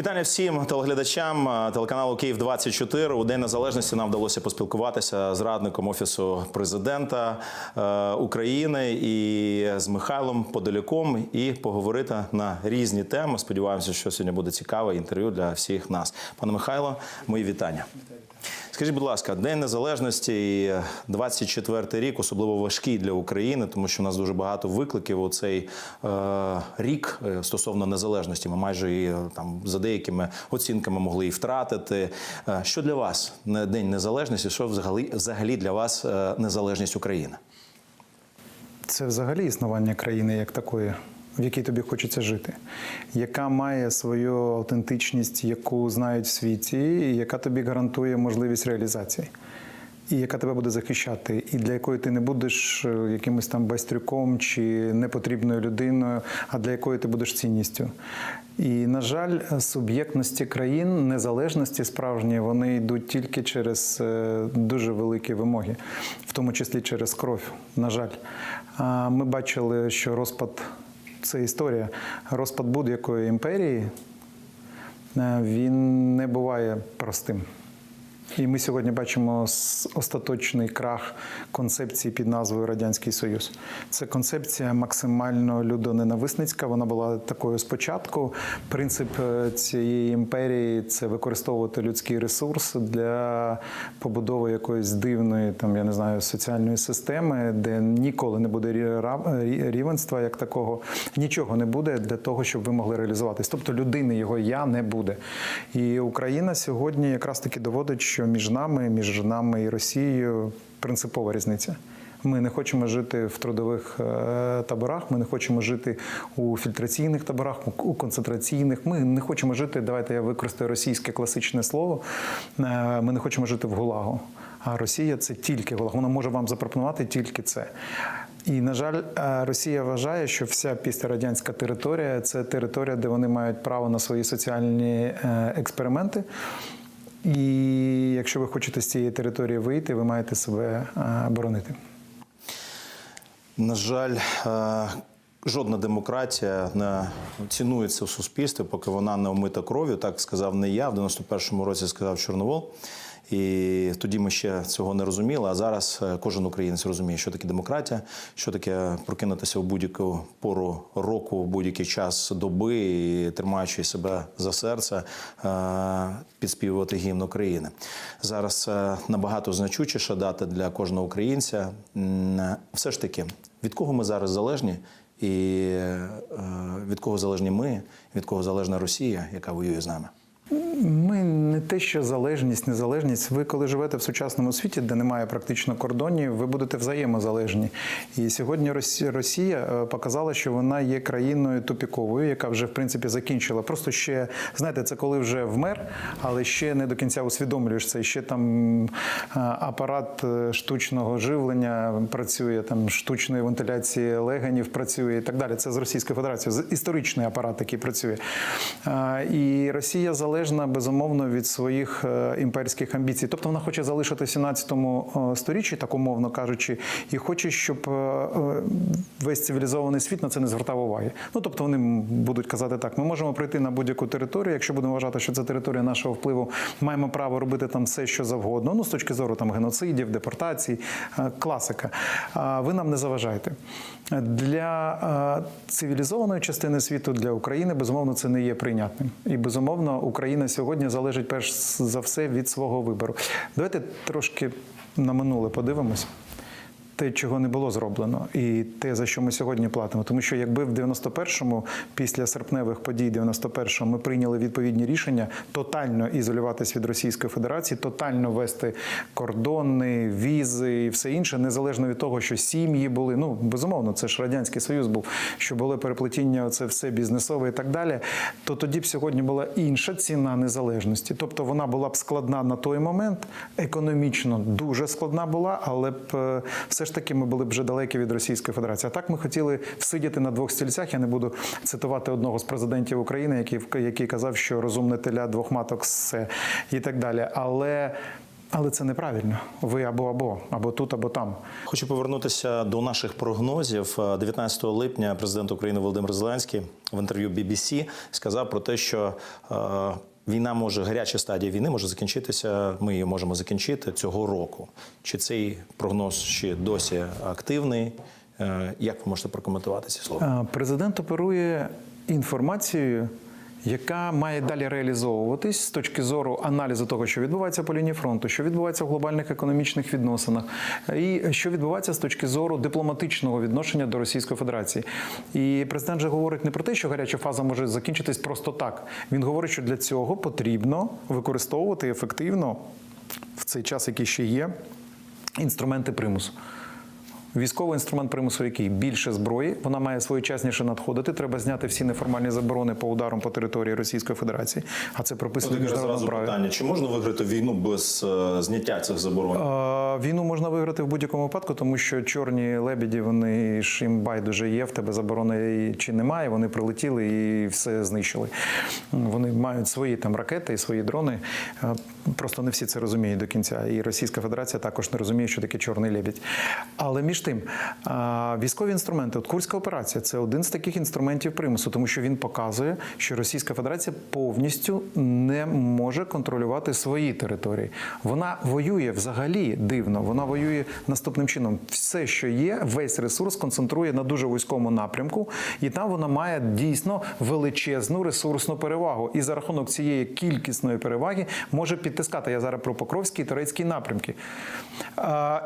Вітання всім телеглядачам телеканалу Київ 24 У День Незалежності нам вдалося поспілкуватися з радником офісу президента е, України і з Михайлом Подоляком і поговорити на різні теми. Сподіваємося, що сьогодні буде цікаве інтерв'ю для всіх нас. Пане Михайло, мої вітання. Скажіть, будь ласка, День Незалежності і 24 рік, особливо важкий для України, тому що у нас дуже багато викликів у цей е, рік е, стосовно незалежності. Ми майже і е, там за деякими оцінками могли і втратити. Е, що для вас День Незалежності? Що взагалі, взагалі для вас е, незалежність України? Це взагалі існування країни як такої, в якій тобі хочеться жити, яка має свою автентичність, яку знають в світі, і яка тобі гарантує можливість реалізації. І яка тебе буде захищати, і для якої ти не будеш е, якимось там байстрюком чи непотрібною людиною, а для якої ти будеш цінністю. І, на жаль, суб'єктності країн, незалежності справжні, вони йдуть тільки через е, дуже великі вимоги, в тому числі через кров. На жаль, ми бачили, що розпад це історія, розпад будь-якої імперії е, він не буває простим. І ми сьогодні бачимо остаточний крах концепції під назвою Радянський Союз. Це концепція максимально людоненависницька. Вона була такою спочатку. Принцип е, цієї імперії це використовувати людський ресурс для побудови якоїсь дивної, там я не знаю, соціальної системи, де ніколи не буде рівенства як такого. Нічого не буде для того, щоб ви могли реалізуватись. Тобто людини його я не буде. І Україна сьогодні якраз таки доводить, що між нами, між нами і Росією принципова різниця. Ми не хочемо жити в трудових е, таборах, ми не хочемо жити у фільтраційних таборах, у- концентраційних. Ми не хочемо жити. Давайте я використаю російське класичне слово. е, Ми не хочемо жити в гулагу. А Росія це тільки гулаг. Вона може вам запропонувати тільки це. І на жаль, е, Росія вважає, що вся післярадянська територія це територія, де вони мають право на свої соціальні експерименти. І якщо ви хочете з цієї території вийти, ви маєте себе е, боронити. На жаль, е, жодна демократія не цінується в суспільстві, поки вона не омита кров'ю. Так сказав не я. В 91-му році сказав Чорновол. І тоді ми ще цього не розуміли. А зараз е, кожен українець розуміє, що таке демократія, що таке прокинутися в будь-яку пору року, в будь-який час доби, і тримаючи себе за серце, е, підспівувати гімн України. Зараз це набагато значучіша дата для кожного українця. Все ж таки, від кого ми зараз залежні, і е, від кого залежні ми, від кого залежна Росія, яка воює з нами. Ми не те, що залежність, незалежність. Ви коли живете в сучасному світі, де немає практично кордонів, ви будете взаємозалежні. І сьогодні Росія е, показала, що вона є країною тупіковою, яка вже в принципі закінчила. Просто ще знаєте, це коли вже вмер, але ще не до кінця усвідомлюєш це. Ще там е, апарат е, штучного живлення працює, там штучної вентиляції легенів працює і так далі. Це з Російської Федерації, історичний апарат такий працює. І Росія залежна безумовно від своїх е, імперських амбіцій. Тобто вона хоче залишити в 17 сторіччі, так умовно кажучи, і хоче, щоб е, е, весь цивілізований світ на це не звертав уваги. Ну тобто вони будуть казати так: ми можемо прийти на будь-яку територію, якщо будемо вважати, що це територія нашого впливу, маємо право робити там все, що завгодно. Ну з точки зору там геноцидів, депортацій, е, класика. А ви нам не заважаєте. Для е, цивілізованої частини світу для України безумовно це не є прийнятним. І безумовно Україна сьогодні залежить перш за все від свого вибору. Давайте трошки на минуле подивимось. Те, чого не було зроблено, і те, за що ми сьогодні платимо. Тому що якби в 91-му, після серпневих подій 91-го, ми прийняли відповідні рішення тотально ізолюватись від Російської Федерації, тотально вести кордони, візи і все інше, незалежно від того, що сім'ї були. Ну безумовно, це ж радянський союз був, що були переплетіння, це все бізнесове і так далі. То тоді б сьогодні була інша ціна незалежності. Тобто вона була б складна на той момент, економічно дуже складна була, але б е, все ж таки ми були б вже далекі від Російської Федерації. А так ми хотіли всидіти на двох стільцях. Я не буду цитувати одного з президентів України, який який казав, що розумне теля двох маток все і так далі. Але Але це неправильно. Ви або або, або тут, або там. Хочу повернутися до наших прогнозів. Е, 19 липня президент України Володимир Зеленський в інтерв'ю BBC сказав про те, що е, війна може гаряча стадія війни може закінчитися. Ми її можемо закінчити цього року. Чи цей прогноз ще досі активний? Е, Як ви можете прокоментувати ці слова? Е, Президент оперує інформацією, яка має далі реалізовуватись з точки зору аналізу того, що відбувається по лінії фронту, що відбувається в глобальних економічних відносинах, і що відбувається з точки зору дипломатичного відношення до Російської Федерації. І президент же говорить не про те, що гаряча фаза може закінчитись просто так. Він говорить, що для цього потрібно використовувати ефективно в цей час, який ще є, інструменти примусу. Військовий інструмент примусу, який більше зброї, вона має своєчасніше надходити. Треба зняти всі неформальні заборони по ударам по території Російської Федерації. А це прописано в міжнародному праві. чи можна виграти війну без е, зняття цих заборон? Війну можна виграти в будь-якому випадку, тому що чорні лебеді, вони ж їм байдуже є, в тебе заборони чи немає. Вони прилетіли і все знищили. Вони мають свої там ракети і свої дрони. Просто не всі це розуміють до кінця. І Російська Федерація також не розуміє, що таке чорний лебідь. Але між тим, е, військові інструменти, от Курська операція, це один з таких інструментів примусу, тому що він показує, що Російська Федерація повністю не може контролювати свої території. Вона воює взагалі дивно. Вона воює наступним чином. Все, що є, весь ресурс концентрує на дуже вузькому напрямку, і там вона має дійсно величезну ресурсну перевагу. І за рахунок цієї кількісної переваги може підтискати. Я зараз про Покровський і Турецький напрямки.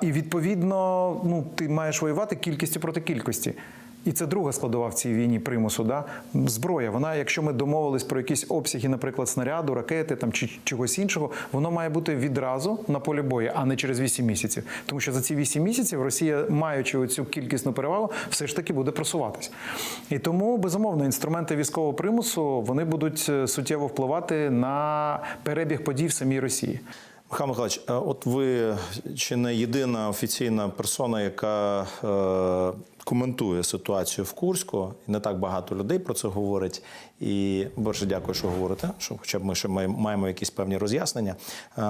І відповідно, ну ти маєш воювати кількістю проти кількості. І це друга складова в цій війні примусу. Да? Зброя. Вона, якщо ми домовились про якісь обсяги, наприклад, снаряду, ракети там чи чогось іншого, воно має бути відразу на полі бою, а не через 8 місяців. Тому що за ці 8 місяців Росія, маючи оцю кількісну перевагу, все ж таки буде просуватись. І тому, безумовно, інструменти військового примусу вони будуть е, суттєво впливати на перебіг подій в самій Росії. Михайло Михайлович, от ви чи не єдина офіційна персона, яка е, коментує ситуацію в Курську, і не так багато людей про це говорить. І більше дякую, що говорите, що хоча б ми ще маємо, якісь певні роз'яснення. Е,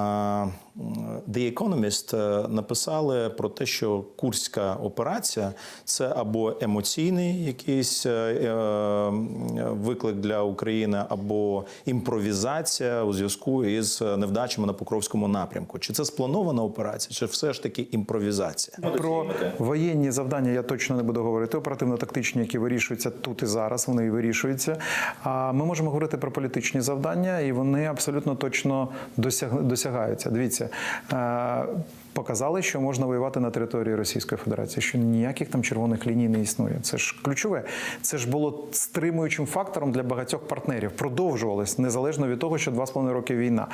The Economist е, написали про те, що курська операція це або емоційний якийсь е, виклик для України, або імпровізація у зв'язку із невдачами на Покровському напрямку. Чи це спланована операція, чи все ж таки імпровізація? Про воєнні завдання я точно не буду говорити. Оперативно-тактичні, які вирішуються тут і зараз, вони і вирішуються. А ми можемо говорити про політичні завдання, і вони абсолютно точно досяг... досягаються. Дивіться. Показали, що можна воювати на території Російської Федерації, що ніяких там червоних ліній не існує. Це ж ключове. Це ж було стримуючим фактором для багатьох партнерів. Продовжувалось незалежно від того, що два з половиною роки війна.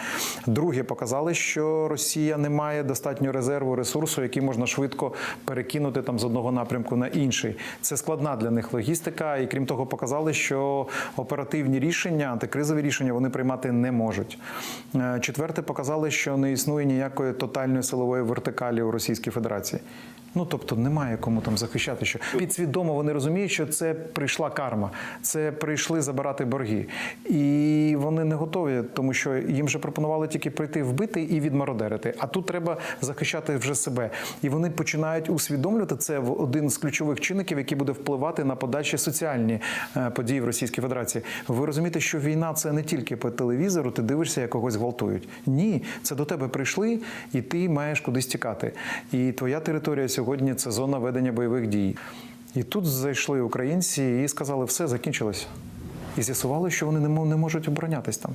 Друге, показали, що Росія не має достатньо резерву ресурсу, який можна швидко перекинути там з одного напрямку на інший. Це складна для них логістика, і крім того, показали, що оперативні рішення, антикризові рішення вони приймати не можуть. Е, Четверте, показали, що не існує ніякої тотальної силової вертикалі у Російській Федерації. Ну тобто немає кому там захищати, що підсвідомо вони розуміють, що це прийшла карма, це прийшли забирати борги, і вони не готові, тому що їм же пропонували тільки прийти вбити і відмародерити. А тут треба захищати вже себе. І вони починають усвідомлювати це в один з ключових чинників, який буде впливати на подальші соціальні е, події в Російській Федерації. Ви розумієте, що війна це не тільки по телевізору, ти дивишся, як когось гвалтують. Ні, це до тебе прийшли, і ти маєш кудись тікати. І твоя територія сьогодні це зона ведення бойових дій. І тут зайшли українці і сказали, все закінчилось. І з'ясували, що вони не можуть оборонятись там.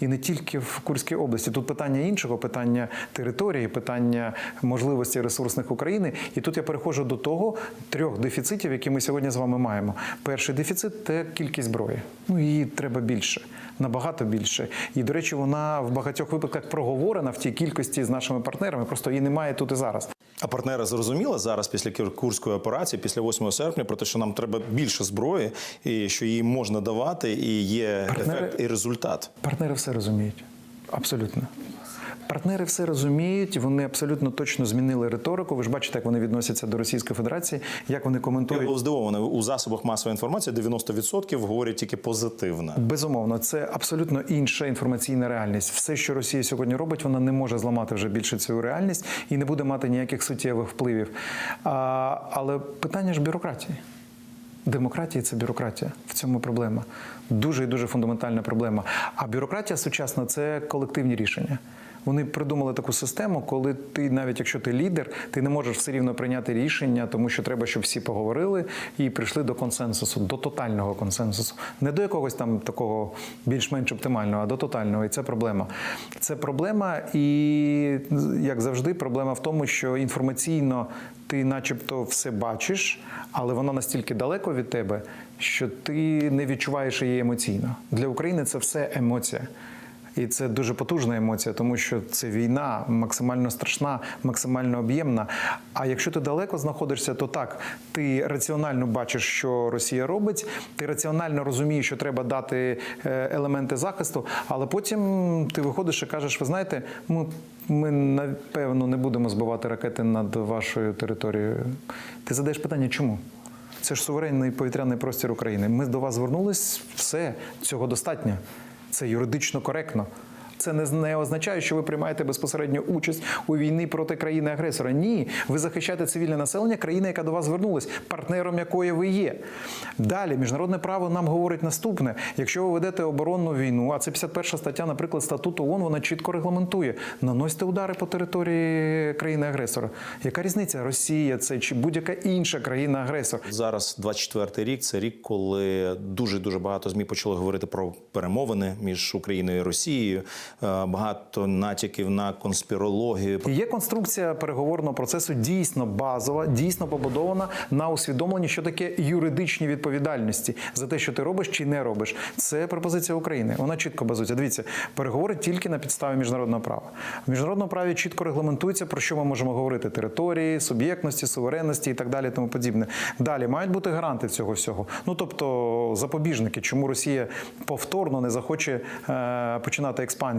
І не тільки в Курській області. Тут питання іншого, питання території, питання можливості ресурсних України. І тут я переходжу до того трьох дефіцитів, які ми сьогодні з вами маємо. Перший дефіцит це кількість зброї. Ну її треба більше, набагато більше. І до речі, вона в багатьох випадках проговорена в тій кількості з нашими партнерами. Просто її немає тут і зараз. А партнери зрозуміли зараз після Курської операції, після 8 серпня, про те, що нам треба більше зброї, і що її можна давати, і є Партнери- ефект і результат. Партнери все розуміють. Абсолютно. Партнери все розуміють, вони абсолютно точно змінили риторику. Ви ж бачите, як вони відносяться до Російської Федерації, як вони Я коментують. був здивований. У засобах масової інформації 90% говорять тільки позитивно. Безумовно, це абсолютно інша інформаційна реальність. Все, що Росія сьогодні робить, вона не може зламати вже більше цю реальність і не буде мати ніяких суттєвих впливів. А, але питання ж бюрократії. Демократія це бюрократія. В цьому проблема. Дуже і дуже фундаментальна проблема. А бюрократія сучасна це колективні рішення. Вони придумали таку систему, коли ти, навіть якщо ти лідер, ти не можеш все рівно прийняти рішення, тому що треба, щоб всі поговорили і прийшли до консенсусу, до тотального консенсусу. Не до якогось там такого більш-менш оптимального, а до тотального. І це проблема. Це проблема, і як завжди, проблема в тому, що інформаційно ти, начебто, все бачиш, але воно настільки далеко від тебе, що ти не відчуваєш її емоційно. Для України це все емоція. І це дуже потужна емоція, тому що це війна максимально страшна, максимально об'ємна. А якщо ти далеко знаходишся, то так, ти раціонально бачиш, що Росія робить, ти раціонально розумієш, що треба дати е, елементи захисту, але потім ти виходиш і кажеш: ви знаєте, ми, ми напевно не будемо збивати ракети над вашою територією. Ти задаєш питання, чому? Це ж суверенний повітряний простір України. Ми до вас звернулись, все, цього достатньо. Це юридично коректно. Це не, не означає, що ви приймаєте безпосередню участь у війні проти країни-агресора. Ні, ви захищаєте цивільне населення країни, яка до вас звернулась, партнером якої ви є. Далі міжнародне право нам говорить наступне: якщо ви ведете оборонну війну, а це 51 стаття, наприклад, статуту ООН, вона чітко регламентує, наносьте удари по території країни-агресора. Яка різниця? Росія це чи будь-яка інша країна-агресор? Зараз 24-й рік це рік, коли дуже дуже багато змі почали говорити про перемовини між Україною і Росією. Е, Багато натяків на конспірологію. Є конструкція переговорного процесу дійсно базова, дійсно побудована на усвідомленні, що таке юридичні відповідальності за те, що ти робиш чи не робиш. Це пропозиція України. Вона чітко базується. Дивіться, переговори тільки на підставі міжнародного права. В міжнародному праві чітко регламентується, про що ми можемо говорити: території, суб'єктності, суверенності і так далі. Тому подібне. Далі мають бути гаранти цього всього. Ну тобто запобіжники, чому Росія повторно не захоче е, починати експансію.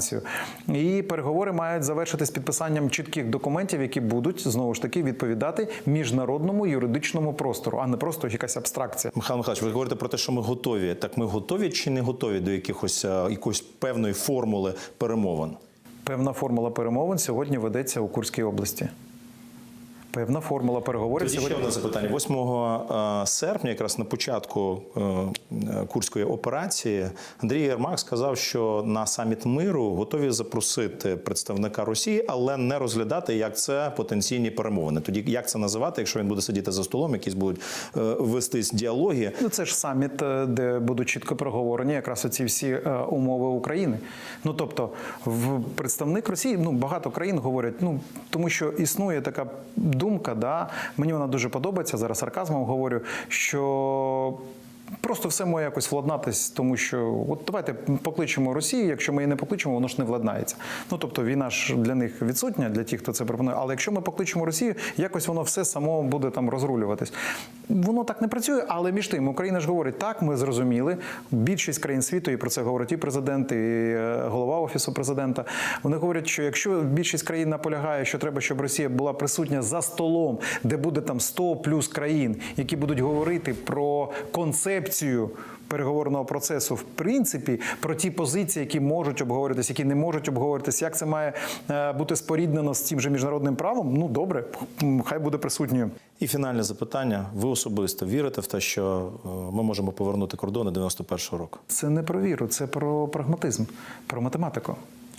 І переговори мають завершитись підписанням чітких документів, які будуть знову ж таки відповідати міжнародному юридичному простору, а не просто якась абстракція. Михайло Михайлович, ви говорите про те, що ми готові. Так ми готові чи не готові до якихось е, якоїсь певної формули перемовин? Певна формула перемовин сьогодні ведеться у Курській області. Певна формула переговорів Тоді ще сьогодні. одне запитання. 8 е, серпня, якраз на початку е, е, курської операції, Андрій Єрмак сказав, що на саміт миру готові запросити представника Росії, але не розглядати, як це потенційні перемовини. Тоді як це називати, якщо він буде сидіти за столом, якісь будуть вестись діалоги. Ну, це ж саміт, де будуть чітко проговорені якраз оці всі умови України. Ну тобто, в представник Росії, ну багато країн говорять, ну тому що існує така думка, да, мені вона дуже подобається. Зараз сарказмом говорю, що. Просто все має якось владнатись, тому що от давайте покличемо Росію. Якщо ми її не покличемо, воно ж не владнається. Ну тобто війна ж для них відсутня, для тих, хто це пропонує. Але якщо ми покличемо Росію, якось воно все само буде там розрулюватись. Воно так не працює, але між тим Україна ж говорить, так, ми зрозуміли. Більшість країн світу і про це говорить і президент, і е, голова офісу президента. Вони говорять, що якщо більшість країн наполягає, що треба, щоб Росія була присутня за столом, де буде там 100 плюс країн, які будуть говорити про концепцію. Переговорного процесу, в принципі, про ті позиції, які можуть обговоритись, які не можуть обговоритись, як це має е, бути споріднено з тим же міжнародним правом. Ну добре, хай буде присутньою. І фінальне запитання: ви особисто вірите в те, що е, ми можемо повернути кордони 91-го року? Це не про віру, це про прагматизм, про математику.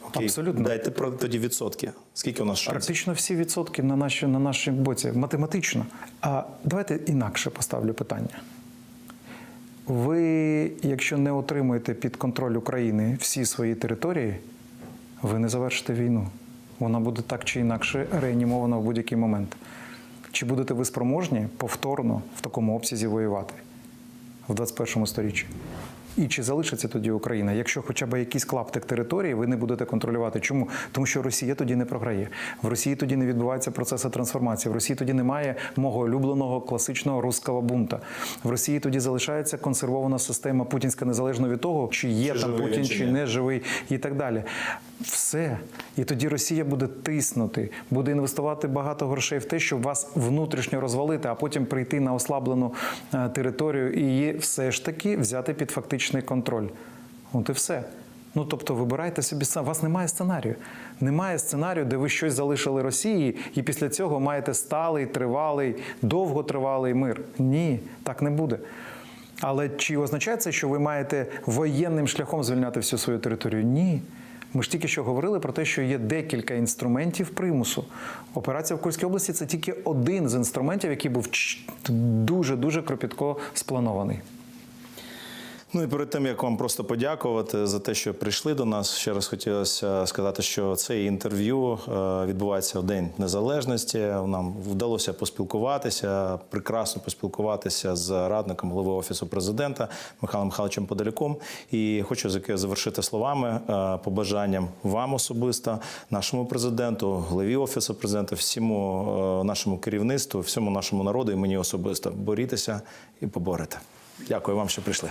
Окей. Абсолютно. Дайте про тоді відсотки. Скільки у нас шансів? Практично всі відсотки на наші на нашій боці математично. А давайте інакше поставлю питання. Ви, якщо не отримуєте під контроль України всі свої території, ви не завершите війну. Вона буде так чи інакше реанімована в будь-який момент. Чи будете ви спроможні повторно в такому обсязі воювати в 21 сторіччі? І чи залишиться тоді Україна, якщо хоча б якийсь клаптик території ви не будете контролювати? Чому? Тому що Росія тоді не програє. В Росії тоді не відбуваються процеси трансформації. В Росії тоді немає мого улюбленого класичного русского бунта. В Росії тоді залишається консервована система путінська незалежно від того, чи є Чи там живий Путін, чи чи не живий, і так далі. Все. І тоді Росія буде тиснути, буде інвестувати багато грошей в те, щоб вас внутрішньо розвалити, а потім прийти на ослаблену е, територію і її все ж таки взяти під фактичний контроль. От і все. Ну тобто, вибирайте собі сам. У вас немає сценарію. Немає сценарію, де ви щось залишили Росії, і після цього маєте сталий, тривалий, довготривалий мир. Ні, так не буде. Але чи означає це, що ви маєте воєнним шляхом звільняти всю свою територію? Ні. Ми ж тільки що говорили про те, що є декілька інструментів примусу. Операція в Курській області це тільки один з інструментів, який був дуже дуже кропітко спланований. Ну і перед тим як вам просто подякувати за те, що прийшли до нас. Ще раз хотілося сказати, що це інтерв'ю е, відбувається в День Незалежності. Нам вдалося поспілкуватися, прекрасно поспілкуватися з радником голови офісу президента Михайлом Михайловичем Подоляком. І хочу завершити словами е, побажанням вам особисто, нашому президенту, голові офісу президента, всьому е, нашому керівництву, всьому нашому народу і мені особисто борітеся і поборете. Дякую вам, що прийшли.